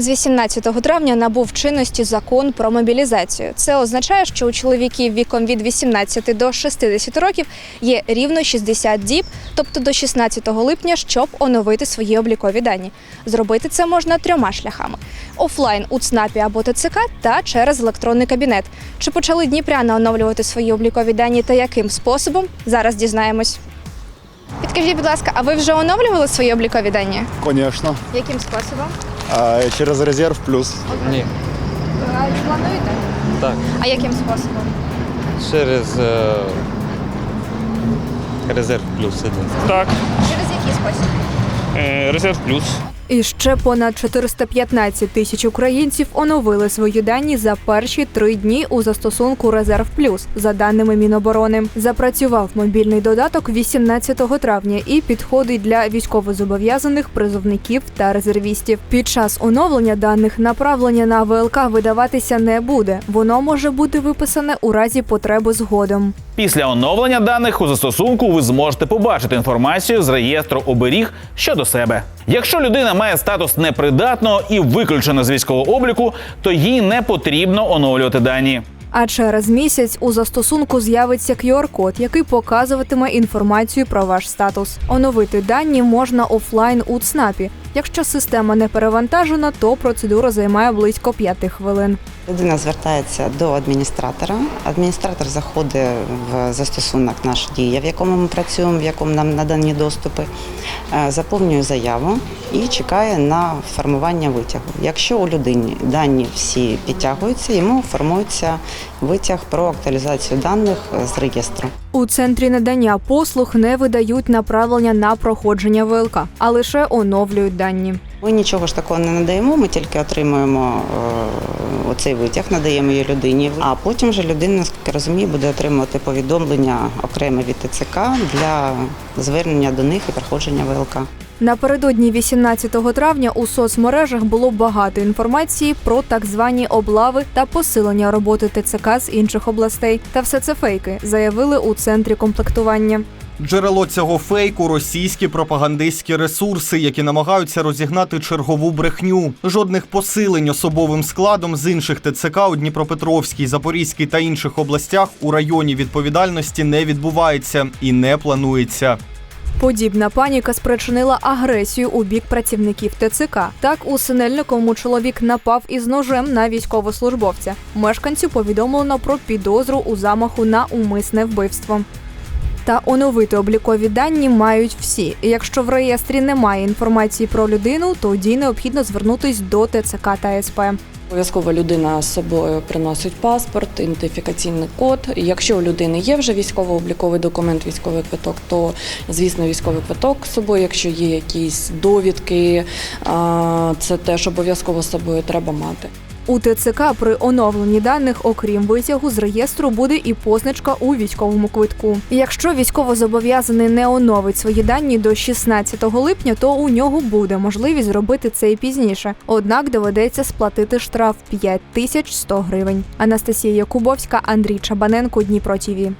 З 18 травня набув чинності закон про мобілізацію. Це означає, що у чоловіків віком від 18 до 60 років є рівно 60 діб, тобто до 16 липня, щоб оновити свої облікові дані. Зробити це можна трьома шляхами: офлайн у ЦНАПі або ТЦК та через електронний кабінет. Чи почали дніпряни оновлювати свої облікові дані та яким способом? Зараз дізнаємось. Підкажіть, будь ласка, а ви вже оновлювали свої облікові дані? Конечно. Яким способом? А, через резерв плюс. Ні, Плануєте? так. А яким способом? Через е, резерв плюс один. Так, Через який спосіб? е, резерв плюс. І ще понад 415 тисяч українців оновили свої дані за перші три дні у застосунку Резерв Плюс. За даними Міноборони, запрацював мобільний додаток 18 травня і підходить для військовозобов'язаних призовників та резервістів. Під час оновлення даних направлення на ВЛК видаватися не буде. Воно може бути виписане у разі потреби згодом. Після оновлення даних у застосунку ви зможете побачити інформацію з реєстру оберіг щодо себе. Якщо людина має статус непридатного і виключена з військового обліку, то їй не потрібно оновлювати дані. А через місяць у застосунку з'явиться QR-код, який показуватиме інформацію про ваш статус. Оновити дані можна офлайн у ЦНАПі. Якщо система не перевантажена, то процедура займає близько 5 хвилин. Людина звертається до адміністратора. Адміністратор заходить в застосунок «Наша дія», в якому ми працюємо, в якому нам надані доступи, е, заповнює заяву і чекає на формування витягу. Якщо у людини дані всі підтягуються, йому формується витяг про актуалізацію даних з реєстру. У центрі надання послуг не видають направлення на проходження ВЛК, а лише оновлюють дані. Ми нічого ж такого не надаємо, ми тільки отримуємо е, оцей витяг, надаємо її людині. А потім вже людина, наскільки розуміє, буде отримувати повідомлення окремо від ТЦК для звернення до них і проходження ВЛК. Напередодні 18 травня у соцмережах було багато інформації про так звані облави та посилення роботи ТЦК з інших областей. Та все це фейки, заявили у центрі комплектування. Джерело цього фейку російські пропагандистські ресурси, які намагаються розігнати чергову брехню. Жодних посилень особовим складом з інших ТЦК у Дніпропетровській, Запорізькій та інших областях у районі відповідальності не відбувається і не планується. Подібна паніка спричинила агресію у бік працівників ТЦК. Так у Синельниковому чоловік напав із ножем на військовослужбовця. Мешканцю повідомлено про підозру у замаху на умисне вбивство. Та оновити облікові дані мають всі. Якщо в реєстрі немає інформації про людину, тоді необхідно звернутись до ТЦК та СП. Обов'язково людина з собою приносить паспорт, ідентифікаційний код. Якщо у людини є вже військово-обліковий документ, військовий квиток, то звісно військовий квиток з собою. Якщо є якісь довідки, це теж обов'язково з собою треба мати. У ТЦК при оновленні даних, окрім витягу з реєстру, буде і позначка у військовому квитку. Якщо військовозобов'язаний не оновить свої дані до 16 липня, то у нього буде можливість зробити це і пізніше. Однак доведеться сплатити штраф 5100 гривень. Анастасія Якубовська, Андрій Чабаненко, Дніпро ТІВІ.